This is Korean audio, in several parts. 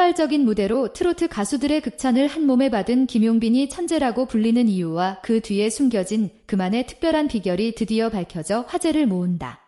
폭발적인 무대로 트로트 가수들의 극찬을 한 몸에 받은 김용빈이 천재라고 불리는 이유와 그 뒤에 숨겨진 그만의 특별한 비결이 드디어 밝혀져 화제를 모은다.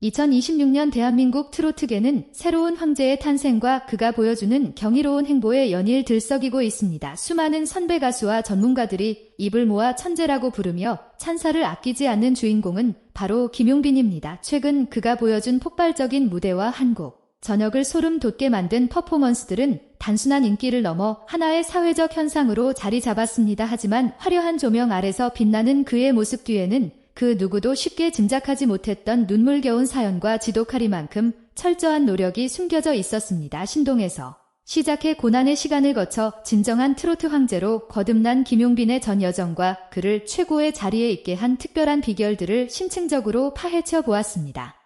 2026년 대한민국 트로트계는 새로운 황제의 탄생과 그가 보여주는 경이로운 행보에 연일 들썩이고 있습니다. 수많은 선배 가수와 전문가들이 입을 모아 천재라고 부르며 찬사를 아끼지 않는 주인공은 바로 김용빈입니다. 최근 그가 보여준 폭발적인 무대와 한곡, 저녁을 소름 돋게 만든 퍼포먼스들은 단순한 인기를 넘어 하나의 사회적 현상으로 자리 잡았습니다. 하지만 화려한 조명 아래서 빛나는 그의 모습 뒤에는 그 누구도 쉽게 짐작하지 못했던 눈물겨운 사연과 지독하리만큼 철저한 노력이 숨겨져 있었습니다. 신동에서 시작해 고난의 시간을 거쳐 진정한 트로트 황제로 거듭난 김용빈의 전 여정과 그를 최고의 자리에 있게 한 특별한 비결들을 심층적으로 파헤쳐 보았습니다.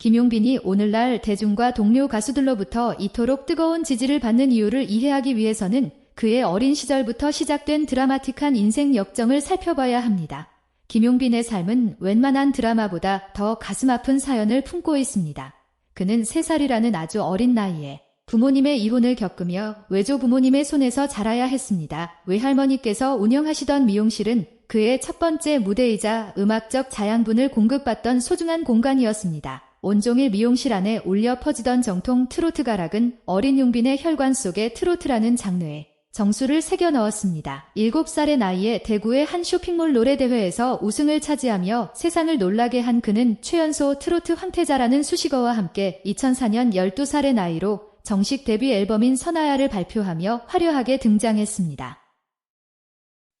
김용빈이 오늘날 대중과 동료 가수들로부터 이토록 뜨거운 지지를 받는 이유를 이해하기 위해서는 그의 어린 시절부터 시작된 드라마틱한 인생 역정을 살펴봐야 합니다. 김용빈의 삶은 웬만한 드라마보다 더 가슴 아픈 사연을 품고 있습니다. 그는 3살이라는 아주 어린 나이에 부모님의 이혼을 겪으며 외조 부모님의 손에서 자라야 했습니다. 외할머니께서 운영하시던 미용실은 그의 첫 번째 무대이자 음악적 자양분을 공급받던 소중한 공간이었습니다. 온종일 미용실 안에 울려 퍼지던 정통 트로트 가락은 어린 용빈의 혈관 속에 트로트라는 장르에 정수를 새겨 넣었습니다. 7살의 나이에 대구의 한 쇼핑몰 노래대회에서 우승을 차지하며 세상을 놀라게 한 그는 최연소 트로트 황태자라는 수식어와 함께 2004년 12살의 나이로 정식 데뷔 앨범인 선아야를 발표하며 화려하게 등장했습니다.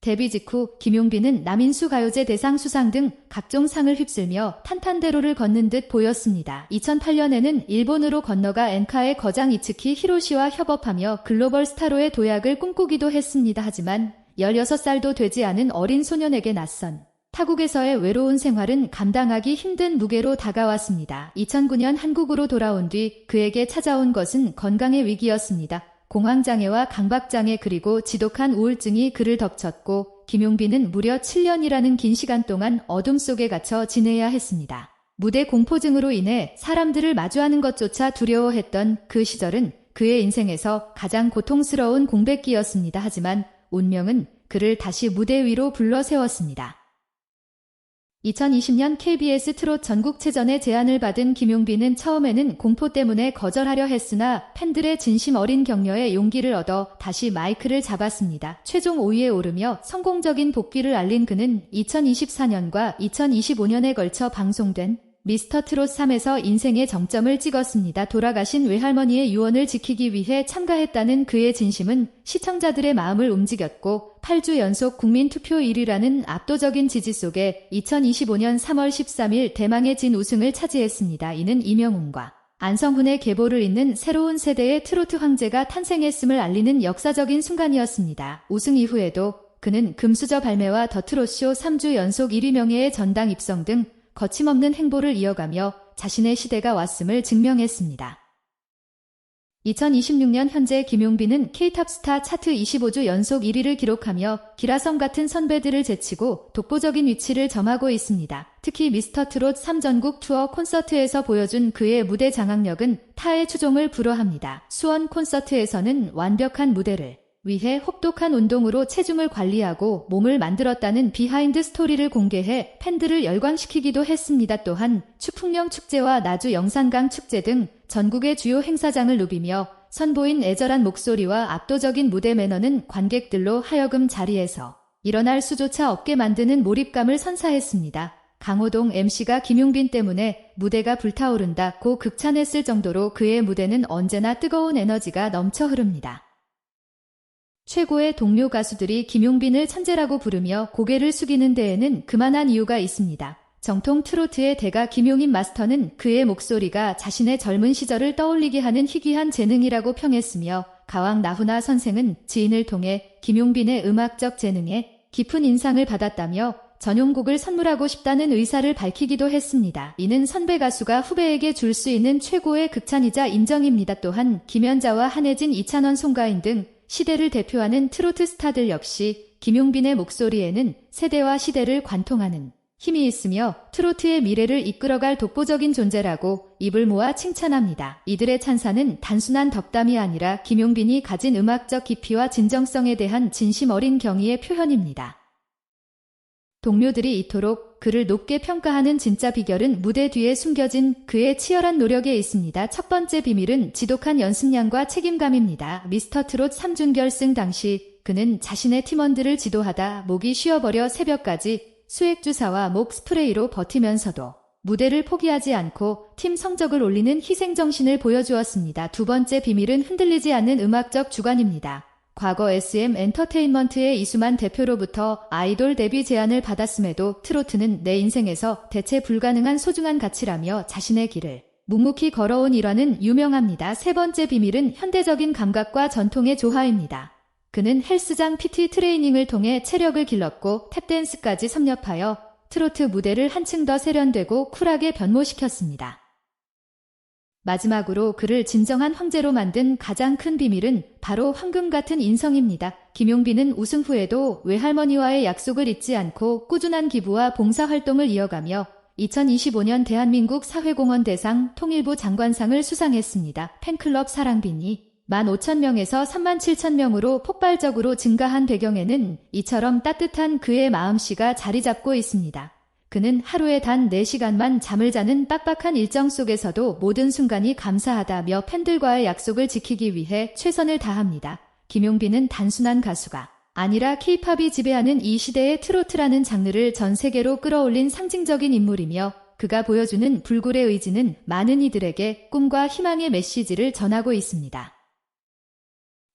데뷔 직후 김용빈은 남인수 가요제 대상 수상 등 각종 상을 휩쓸며 탄탄대로를 걷는 듯 보였습니다. 2008년에는 일본으로 건너가 엔카의 거장 이츠키 히로시와 협업하며 글로벌 스타로의 도약을 꿈꾸기도 했습니다. 하지만 16살도 되지 않은 어린 소년에게 낯선 타국에서의 외로운 생활은 감당하기 힘든 무게로 다가왔습니다. 2009년 한국으로 돌아온 뒤 그에게 찾아온 것은 건강의 위기였습니다. 공황장애와 강박장애 그리고 지독한 우울증이 그를 덮쳤고 김용빈은 무려 7년이라는 긴 시간 동안 어둠 속에 갇혀 지내야 했습니다. 무대 공포증으로 인해 사람들을 마주하는 것조차 두려워했던 그 시절은 그의 인생에서 가장 고통스러운 공백기였습니다. 하지만 운명은 그를 다시 무대 위로 불러 세웠습니다. 2020년 KBS 트롯 전국체전에 제안을 받은 김용빈은 처음에는 공포 때문에 거절하려 했으나 팬들의 진심 어린 격려에 용기를 얻어 다시 마이크를 잡았습니다. 최종 5위에 오르며 성공적인 복귀를 알린 그는 2024년과 2025년에 걸쳐 방송된 미스터 트롯 3에서 인생의 정점을 찍었습니다. 돌아가신 외할머니의 유언을 지키기 위해 참가했다는 그의 진심은 시청자들의 마음을 움직였고 8주 연속 국민투표 1위라는 압도적인 지지 속에 2025년 3월 13일 대망의 진 우승을 차지했습니다. 이는 이명웅과 안성훈의 계보를 잇는 새로운 세대의 트로트 황제가 탄생했음을 알리는 역사적인 순간이었습니다. 우승 이후에도 그는 금수저 발매와 더 트롯쇼 3주 연속 1위 명예의 전당 입성 등 거침없는 행보를 이어가며 자신의 시대가 왔음을 증명했습니다. 2026년 현재 김용빈은 K-탑스타 차트 25주 연속 1위를 기록하며 기라성 같은 선배들을 제치고 독보적인 위치를 점하고 있습니다. 특히 미스터 트롯 3전국 투어 콘서트에서 보여준 그의 무대 장악력은 타의 추종을 불허합니다. 수원 콘서트에서는 완벽한 무대를 위해 혹독한 운동으로 체중을 관리하고 몸을 만들었다는 비하인드 스토리를 공개해 팬들을 열광시키기도 했습니다. 또한 추풍령 축제와 나주 영산강 축제 등 전국의 주요 행사장을 누비며 선보인 애절한 목소리와 압도적인 무대 매너는 관객들로 하여금 자리에서 일어날 수조차 없게 만드는 몰입감을 선사했습니다. 강호동 MC가 김용빈 때문에 무대가 불타오른다고 극찬했을 정도로 그의 무대는 언제나 뜨거운 에너지가 넘쳐 흐릅니다. 최고의 동료 가수들이 김용빈을 천재라고 부르며 고개를 숙이는 데에는 그만한 이유가 있습니다. 정통 트로트의 대가 김용인 마스터는 그의 목소리가 자신의 젊은 시절을 떠올리게 하는 희귀한 재능이라고 평했으며 가왕 나훈아 선생은 지인을 통해 김용빈의 음악적 재능에 깊은 인상을 받았다며 전용곡을 선물하고 싶다는 의사를 밝히기도 했습니다. 이는 선배 가수가 후배에게 줄 수 있는 최고의 극찬이자 인정입니다. 또한 김연자와 한혜진, 이찬원, 송가인 등 시대를 대표하는 트로트 스타들 역시 김용빈의 목소리에는 세대와 시대를 관통하는 힘이 있으며 트로트의 미래를 이끌어갈 독보적인 존재라고 입을 모아 칭찬합니다. 이들의 찬사는 단순한 덕담이 아니라 김용빈이 가진 음악적 깊이와 진정성에 대한 진심 어린 경의의 표현입니다. 동료들이 이토록 그를 높게 평가하는 진짜 비결은 무대 뒤에 숨겨진 그의 치열한 노력에 있습니다. 첫 번째 비밀은 지독한 연습량과 책임감입니다. 미스터 트롯 3준 결승 당시 그는 자신의 팀원들을 지도하다 목이 쉬어버려 새벽까지 수액 주사와 목 스프레이로 버티면서도 무대를 포기하지 않고 팀 성적을 올리는 희생정신을 보여주었습니다. 두 번째 비밀은 흔들리지 않는 음악적 주관입니다. 과거 SM 엔터테인먼트의 이수만 대표로부터 아이돌 데뷔 제안을 받았음에도 트로트는 내 인생에서 대체 불가능한 소중한 가치라며 자신의 길을 묵묵히 걸어온 일화는 유명합니다. 세 번째 비밀은 현대적인 감각과 전통의 조화입니다. 그는 헬스장 PT 트레이닝을 통해 체력을 길렀고 탭댄스까지 섭렵하여 트로트 무대를 한층 더 세련되고 쿨하게 변모시켰습니다. 마지막으로 그를 진정한 황제로 만든 가장 큰 비밀은 바로 황금 같은 인성입니다. 김용빈은 우승 후에도 외할머니와의 약속을 잊지 않고 꾸준한 기부와 봉사활동을 이어가며 2025년 대한민국 사회공헌 대상 통일부 장관상을 수상했습니다. 팬클럽 사랑빈이 15,000명에서 37,000명으로 폭발적으로 증가한 배경에는 이처럼 따뜻한 그의 마음씨가 자리 잡고 있습니다. 그는 하루에 단 4시간만 잠을 자는 빡빡한 일정 속에서도 모든 순간이 감사하다며 팬들과의 약속을 지키기 위해 최선을 다합니다. 김용빈은 단순한 가수가 아니라 케이팝이 지배하는 이 시대의 트로트라는 장르를 전 세계로 끌어올린 상징적인 인물이며 그가 보여주는 불굴의 의지는 많은 이들에게 꿈과 희망의 메시지를 전하고 있습니다.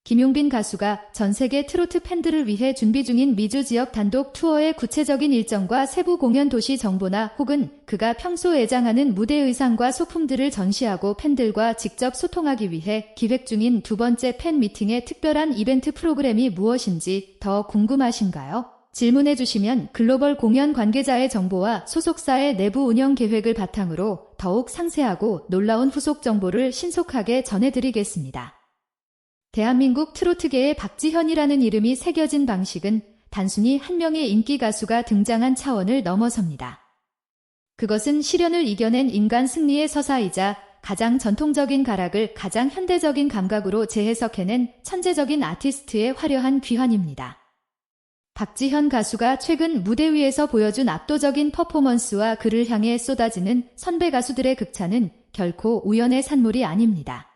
김용빈 가수가 전 세계 트로트 팬들을 위해 준비 중인 미주 지역 단독 투어의 구체적인 일정과 세부 공연 도시 정보나 혹은 그가 평소 애장하는 무대 의상과 소품들을 전시하고 팬들과 직접 소통하기 위해 기획 중인 두 번째 팬 미팅의 특별한 이벤트 프로그램이 무엇인지 더 궁금하신가요? 질문해 주시면 글로벌 공연 관계자의 정보와 소속사의 내부 운영 계획을 바탕으로 더욱 상세하고 놀라운 후속 정보를 신속하게 전해드리겠습니다. 대한민국 트로트계의 박지현이라는 이름이 새겨진 방식은 단순히 한 명의 인기 가수가 등장한 차원을 넘어섭니다. 그것은 시련을 이겨낸 인간 승리의 서사이자 가장 전통적인 가락을 가장 현대적인 감각으로 재해석해낸 천재적인 아티스트의 화려한 귀환입니다. 박지현 가수가 최근 무대 위에서 보여준 압도적인 퍼포먼스와 그를 향해 쏟아지는 선배 가수들의 극찬은 결코 우연의 산물이 아닙니다.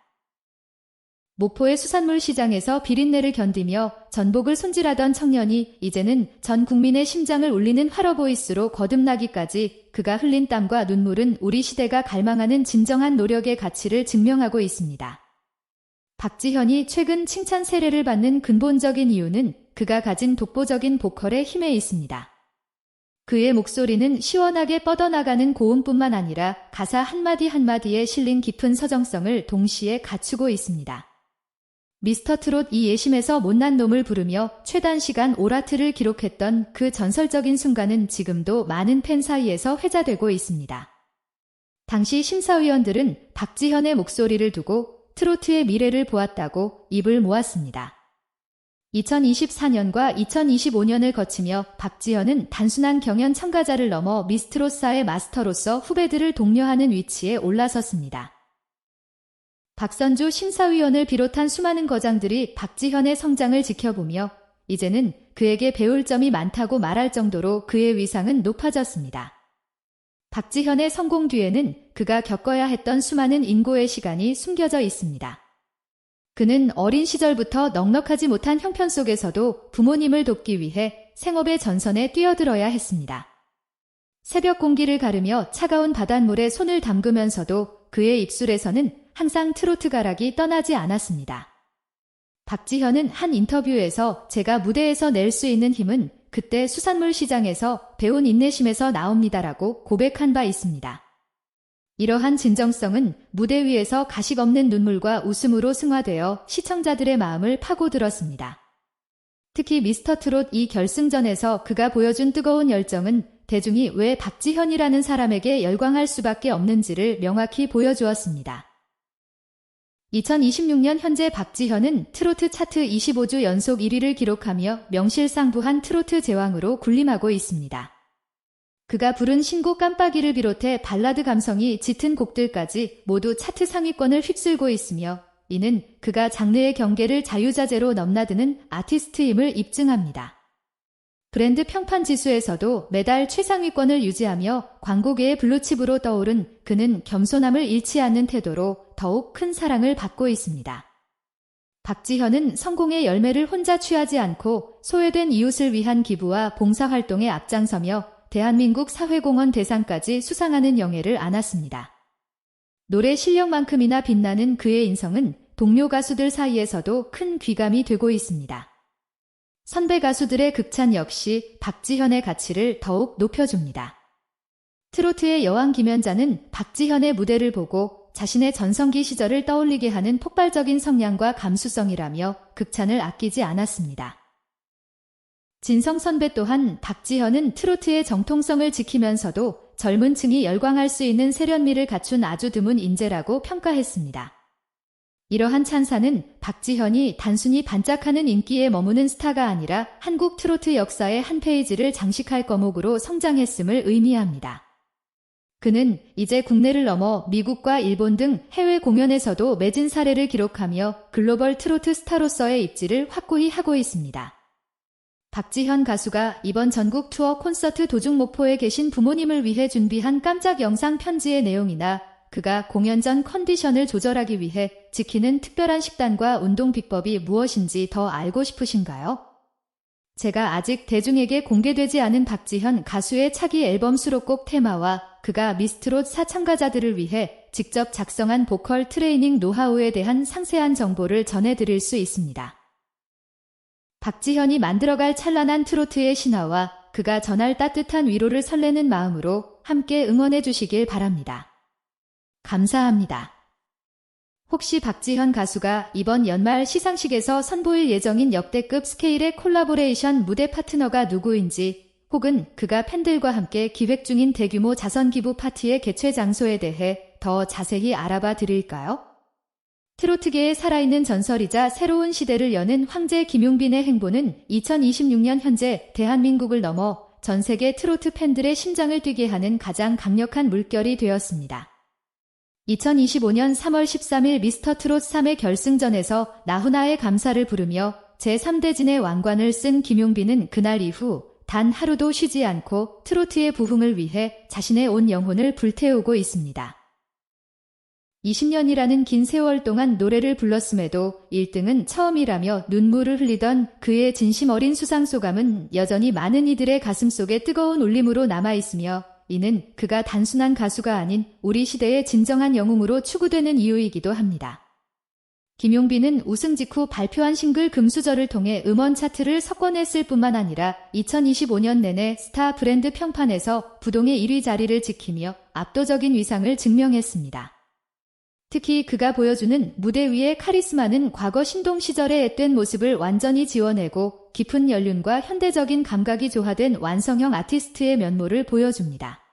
목포의 수산물 시장에서 비린내를 견디며 전복을 손질하던 청년이 이제는 전 국민의 심장을 울리는 화러보이스로 거듭나기까지 그가 흘린 땀과 눈물은 우리 시대가 갈망하는 진정한 노력의 가치를 증명하고 있습니다. 박지현이 최근 칭찬 세례를 받는 근본적인 이유는 그가 가진 독보적인 보컬의 힘에 있습니다. 그의 목소리는 시원하게 뻗어나가는 고음뿐만 아니라 가사 한마디 한마디에 실린 깊은 서정성을 동시에 갖추고 있습니다. 미스터 트롯 이 예심에서 못난 놈을 부르며 최단 시간 오라트를 기록했던 그 전설적인 순간은 지금도 많은 팬 사이에서 회자되고 있습니다. 당시 심사위원들은 박지현의 목소리를 두고 트로트의 미래를 보았다고 입을 모았습니다. 2024년과 2025년을 거치며 박지현은 단순한 경연 참가자를 넘어 미스트로사의 마스터로서 후배들을 독려하는 위치에 올라섰습니다. 박선주 심사위원을 비롯한 수많은 거장들이 박지현의 성장을 지켜보며 이제는 그에게 배울 점이 많다고 말할 정도로 그의 위상은 높아졌습니다. 박지현의 성공 뒤에는 그가 겪어야 했던 수많은 인고의 시간이 숨겨져 있습니다. 그는 어린 시절부터 넉넉하지 못한 형편 속에서도 부모님을 돕기 위해 생업의 전선에 뛰어들어야 했습니다. 새벽 공기를 가르며 차가운 바닷물에 손을 담그면서도 그의 입술에서는 항상 트로트 가락이 떠나지 않았습니다. 박지현은 한 인터뷰에서 제가 무대에서 낼 수 있는 힘은 그때 수산물 시장에서 배운 인내심에서 나옵니다라고 고백한 바 있습니다. 이러한 진정성은 무대 위에서 가식 없는 눈물과 웃음으로 승화되어 시청자들의 마음을 파고들었습니다. 특히 미스터 트롯 이 결승전에서 그가 보여준 뜨거운 열정은 대중이 왜 박지현이라는 사람에게 열광할 수밖에 없는지를 명확히 보여주었습니다. 2026년 현재 박지현은 트로트 차트 25주 연속 1위를 기록하며 명실상부한 트로트 제왕으로 군림하고 있습니다. 그가 부른 신곡 깜빡이를 비롯해 발라드 감성이 짙은 곡들까지 모두 차트 상위권을 휩쓸고 있으며 이는 그가 장르의 경계를 자유자재로 넘나드는 아티스트임을 입증합니다. 브랜드 평판 지수에서도 매달 최상위권을 유지하며 광고계의 블루칩으로 떠오른 그는 겸손함을 잃지 않는 태도로 더욱 큰 사랑을 받고 있습니다. 박지현은 성공의 열매를 혼자 취하지 않고 소외된 이웃을 위한 기부와 봉사활동에 앞장서며 대한민국 사회공헌 대상까지 수상하는 영예를 안았습니다. 노래 실력만큼이나 빛나는 그의 인성은 동료 가수들 사이에서도 큰 귀감이 되고 있습니다. 선배 가수들의 극찬 역시 박지현의 가치를 더욱 높여줍니다. 트로트의 여왕 김연자는 박지현의 무대를 보고 자신의 전성기 시절을 떠올리게 하는 폭발적인 성량과 감수성이라며 극찬을 아끼지 않았습니다. 진성 선배 또한 박지현은 트로트의 정통성을 지키면서도 젊은 층이 열광할 수 있는 세련미를 갖춘 아주 드문 인재라고 평가했습니다. 이러한 찬사는 박지현이 단순히 반짝하는 인기에 머무는 스타가 아니라 한국 트로트 역사의 한 페이지를 장식할 거목으로 성장했음을 의미합니다. 그는 이제 국내를 넘어 미국과 일본 등 해외 공연에서도 매진 사례를 기록하며 글로벌 트로트 스타로서의 입지를 확고히 하고 있습니다. 박지현 가수가 이번 전국 투어 콘서트 도중 목포에 계신 부모님을 위해 준비한 깜짝 영상 편지의 내용이나 그가 공연 전 컨디션을 조절하기 위해 지키는 특별한 식단과 운동 비법이 무엇인지 더 알고 싶으신가요? 제가 아직 대중에게 공개되지 않은 박지현 가수의 차기 앨범 수록곡 테마와 그가 미스트롯 사 참가자들을 위해 직접 작성한 보컬 트레이닝 노하우에 대한 상세한 정보를 전해드릴 수 있습니다. 박지현이 만들어갈 찬란한 트로트의 신화와 그가 전할 따뜻한 위로를 설레는 마음으로 함께 응원해 주시길 바랍니다. 감사합니다. 혹시 박지현 가수가 이번 연말 시상식에서 선보일 예정인 역대급 스케일의 콜라보레이션 무대 파트너가 누구인지 혹은 그가 팬들과 함께 기획 중인 대규모 자선 기부 파티의 개최 장소에 대해 더 자세히 알아봐 드릴까요? 트로트계의 살아있는 전설이자 새로운 시대를 여는 황제 김용빈의 행보는 2026년 현재 대한민국을 넘어 전 세계 트로트 팬들의 심장을 뛰게 하는 가장 강력한 물결이 되었습니다. 2025년 3월 13일 미스터 트롯 3회 결승전에서 나훈아의 감사를 부르며 제3대진의 왕관을 쓴 김용빈은 그날 이후 단 하루도 쉬지 않고 트로트의 부흥을 위해 자신의 온 영혼을 불태우고 있습니다. 20년이라는 긴 세월 동안 노래를 불렀음에도 1등은 처음이라며 눈물을 흘리던 그의 진심 어린 수상 소감은 여전히 많은 이들의 가슴 속에 뜨거운 울림으로 남아있으며 이는 그가 단순한 가수가 아닌 우리 시대의 진정한 영웅으로 추구되는 이유이기도 합니다. 김용빈은 우승 직후 발표한 싱글 금수저를 통해 음원 차트를 석권했을 뿐만 아니라 2025년 내내 스타 브랜드 평판에서 부동의 1위 자리를 지키며 압도적인 위상을 증명했습니다. 특히 그가 보여주는 무대 위의 카리스마는 과거 신동 시절의 앳된 모습을 완전히 지워내고 깊은 연륜과 현대적인 감각이 조화된 완성형 아티스트의 면모를 보여줍니다.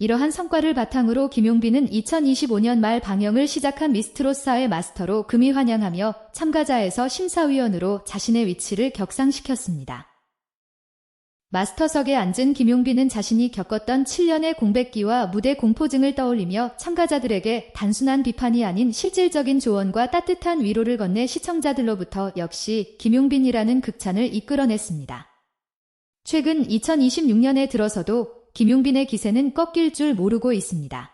이러한 성과를 바탕으로 김용빈은 2025년 말 방영을 시작한 미스트로사의 마스터로 금이 환영하며 참가자에서 심사위원으로 자신의 위치를 격상시켰습니다. 마스터석에 앉은 김용빈은 자신이 겪었던 7년의 공백기와 무대 공포증을 떠올리며 참가자들에게 단순한 비판이 아닌 실질적인 조언과 따뜻한 위로를 건네 시청자들로부터 역시 김용빈이라는 극찬을 이끌어냈습니다. 최근 2026년에 들어서도 김용빈의 기세는 꺾일 줄 모르고 있습니다.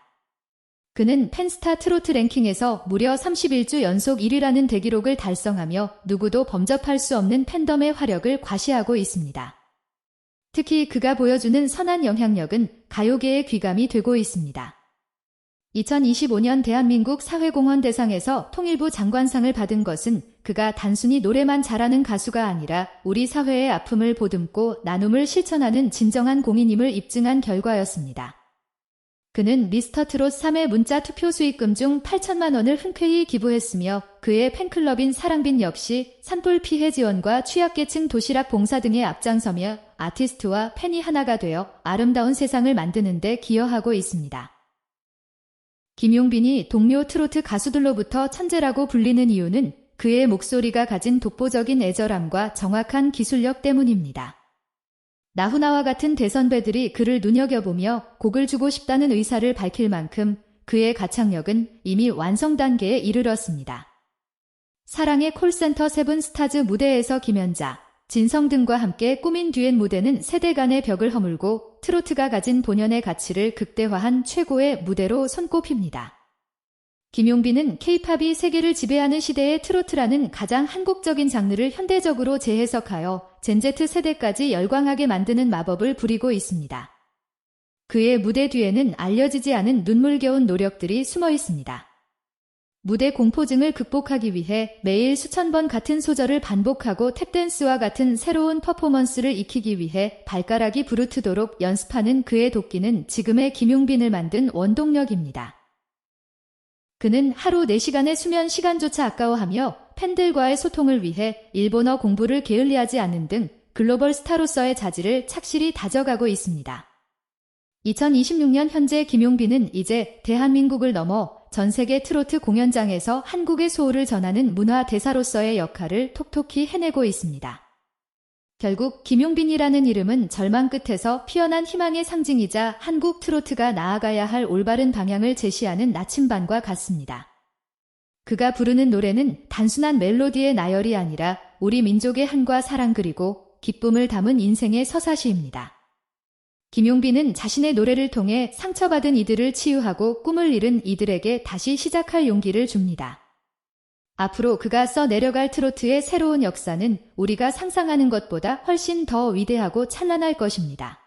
그는 펜스타 트로트 랭킹에서 무려 31주 연속 1위라는 대기록을 달성하며 누구도 범접할 수 없는 팬덤의 화력을 과시하고 있습니다. 특히 그가 보여주는 선한 영향력은 가요계의 귀감이 되고 있습니다. 2025년 대한민국 사회공헌 대상에서 통일부 장관상을 받은 것은 그가 단순히 노래만 잘하는 가수가 아니라 우리 사회의 아픔을 보듬고 나눔을 실천하는 진정한 공인임을 입증한 결과였습니다. 그는 미스터 트롯 3회 문자 투표 수익금 중 8천만 원을 흔쾌히 기부했으며 그의 팬클럽인 사랑빈 역시 산불 피해 지원과 취약계층 도시락 봉사 등에 앞장서며 아티스트와 팬이 하나가 되어 아름다운 세상을 만드는 데 기여하고 있습니다. 김용빈이 동료 트로트 가수들로부터 천재라고 불리는 이유는 그의 목소리가 가진 독보적인 애절함과 정확한 기술력 때문입니다. 나훈아와 같은 대선배들이 그를 눈여겨보며 곡을 주고 싶다는 의사를 밝힐 만큼 그의 가창력은 이미 완성 단계에 이르렀습니다. 사랑의 콜센터 세븐 스타즈 무대에서 김연자, 진성 등과 함께 꾸민 듀엣 무대는 세대 간의 벽을 허물고 트로트가 가진 본연의 가치를 극대화한 최고의 무대로 손꼽힙니다. 김용빈은 케이팝이 세계를 지배하는 시대의 트로트라는 가장 한국적인 장르를 현대적으로 재해석하여 젠제트 세대까지 열광하게 만드는 마법을 부리고 있습니다. 그의 무대 뒤에는 알려지지 않은 눈물겨운 노력들이 숨어 있습니다. 무대 공포증을 극복하기 위해 매일 수천 번 같은 소절을 반복하고 탭댄스와 같은 새로운 퍼포먼스를 익히기 위해 발가락이 부르트도록 연습하는 그의 도끼는 지금의 김용빈을 만든 원동력입니다. 그는 하루 4시간의 수면 시간조차 아까워하며 팬들과의 소통을 위해 일본어 공부를 게을리하지 않는 등 글로벌 스타로서의 자질을 착실히 다져가고 있습니다. 2026년 현재 김용빈은 이제 대한민국을 넘어 전 세계 트로트 공연장에서 한국의 소울을 전하는 문화 대사로서의 역할을 톡톡히 해내고 있습니다. 결국 김용빈이라는 이름은 절망 끝에서 피어난 희망의 상징이자 한국 트로트가 나아가야 할 올바른 방향을 제시하는 나침반과 같습니다. 그가 부르는 노래는 단순한 멜로디의 나열이 아니라 우리 민족의 한과 사랑 그리고 기쁨을 담은 인생의 서사시입니다. 김용빈은 자신의 노래를 통해 상처받은 이들을 치유하고 꿈을 잃은 이들에게 다시 시작할 용기를 줍니다. 앞으로 그가 써 내려갈 트로트의 새로운 역사는 우리가 상상하는 것보다 훨씬 더 위대하고 찬란할 것입니다.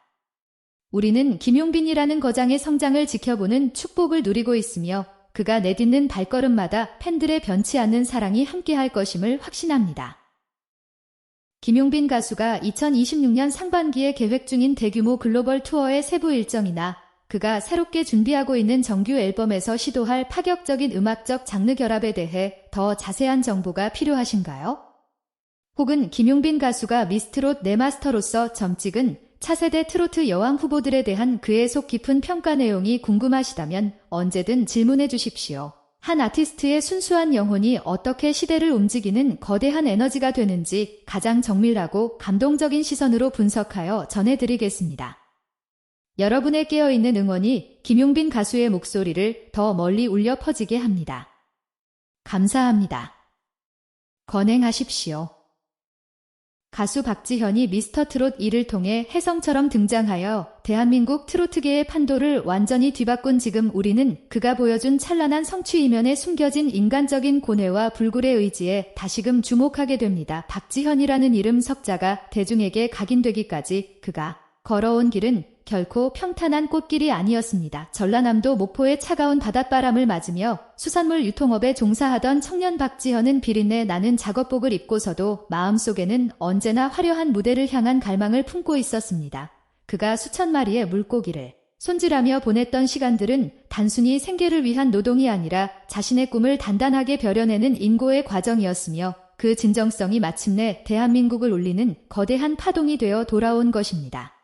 우리는 김용빈이라는 거장의 성장을 지켜보는 축복을 누리고 있으며 그가 내딛는 발걸음마다 팬들의 변치 않는 사랑이 함께할 것임을 확신합니다. 김용빈 가수가 2026년 상반기에 계획 중인 대규모 글로벌 투어의 세부 일정이나 그가 새롭게 준비하고 있는 정규 앨범에서 시도할 파격적인 음악적 장르 결합에 대해 더 자세한 정보가 필요하신가요? 혹은 김용빈 가수가 미스트롯 네마스터로서 점찍은 차세대 트로트 여왕 후보들에 대한 그의 속 깊은 평가 내용이 궁금하시다면 언제든 질문해 주십시오. 한 아티스트의 순수한 영혼이 어떻게 시대를 움직이는 거대한 에너지가 되는지 가장 정밀하고 감동적인 시선으로 분석하여 전해드리겠습니다. 여러분의 깨어있는 응원이 김용빈 가수의 목소리를 더 멀리 울려 퍼지게 합니다. 감사합니다. 건행하십시오. 가수 박지현이 미스터 트롯 2를 통해 혜성처럼 등장하여 대한민국 트로트계의 판도를 완전히 뒤바꾼 지금 우리는 그가 보여준 찬란한 성취 이면에 숨겨진 인간적인 고뇌와 불굴의 의지에 다시금 주목하게 됩니다. 박지현이라는 이름 석자가 대중에게 각인되기까지 그가 걸어온 길은 결코 평탄한 꽃길이 아니었습니다. 전라남도 목포의 차가운 바닷바람을 맞으며 수산물 유통업에 종사하던 청년 박지현은 비린내 나는 작업복을 입고서도 마음속에는 언제나 화려한 무대를 향한 갈망을 품고 있었습니다. 그가 수천 마리의 물고기를 손질하며 보냈던 시간들은 단순히 생계를 위한 노동이 아니라 자신의 꿈을 단단하게 벼려내는 인고의 과정이었으며 그 진정성이 마침내 대한민국을 울리는 거대한 파동이 되어 돌아온 것입니다.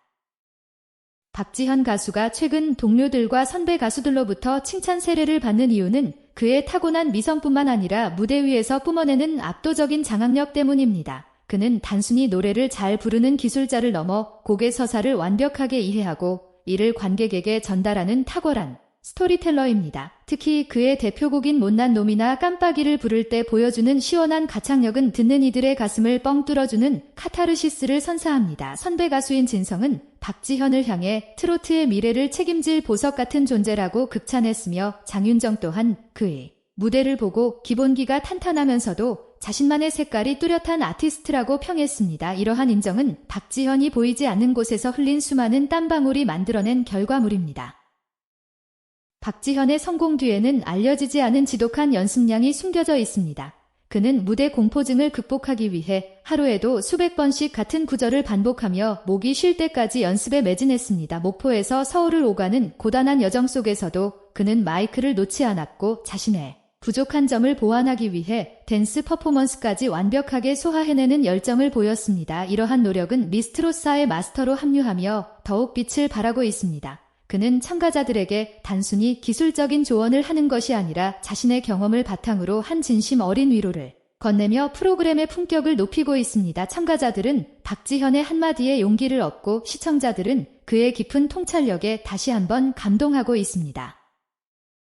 박지현 가수가 최근 동료들과 선배 가수들로부터 칭찬 세례를 받는 이유는 그의 타고난 미성뿐만 아니라 무대 위에서 뿜어내는 압도적인 장악력 때문입니다. 그는 단순히 노래를 잘 부르는 기술자를 넘어 곡의 서사를 완벽하게 이해하고 이를 관객에게 전달하는 탁월한 스토리텔러입니다. 특히 그의 대표곡인 못난 놈이나 깜빡이를 부를 때 보여주는 시원한 가창력은 듣는 이들의 가슴을 뻥 뚫어주는 카타르시스를 선사합니다. 선배 가수인 진성은 박지현을 향해 트로트의 미래를 책임질 보석 같은 존재라고 극찬했으며 장윤정 또한 그의 무대를 보고 기본기가 탄탄하면서도 자신만의 색깔이 뚜렷한 아티스트라고 평했습니다. 이러한 인정은 박지현이 보이지 않는 곳에서 흘린 수많은 땀방울이 만들어낸 결과물입니다. 박지현의 성공 뒤에는 알려지지 않은 지독한 연습량이 숨겨져 있습니다. 그는 무대 공포증을 극복하기 위해 하루에도 수백 번씩 같은 구절을 반복하며 목이 쉴 때까지 연습에 매진했습니다. 목포에서 서울을 오가는 고단한 여정 속에서도 그는 마이크를 놓지 않았고 자신의 부족한 점을 보완하기 위해 댄스 퍼포먼스까지 완벽하게 소화해내는 열정을 보였습니다. 이러한 노력은 미스트로사의 마스터로 합류하며 더욱 빛을 발하고 있습니다. 그는 참가자들에게 단순히 기술적인 조언을 하는 것이 아니라 자신의 경험을 바탕으로 한 진심 어린 위로를 건네며 프로그램의 품격을 높이고 있습니다. 참가자들은 박지현의 한마디에 용기를 얻고 시청자들은 그의 깊은 통찰력에 다시 한번 감동하고 있습니다.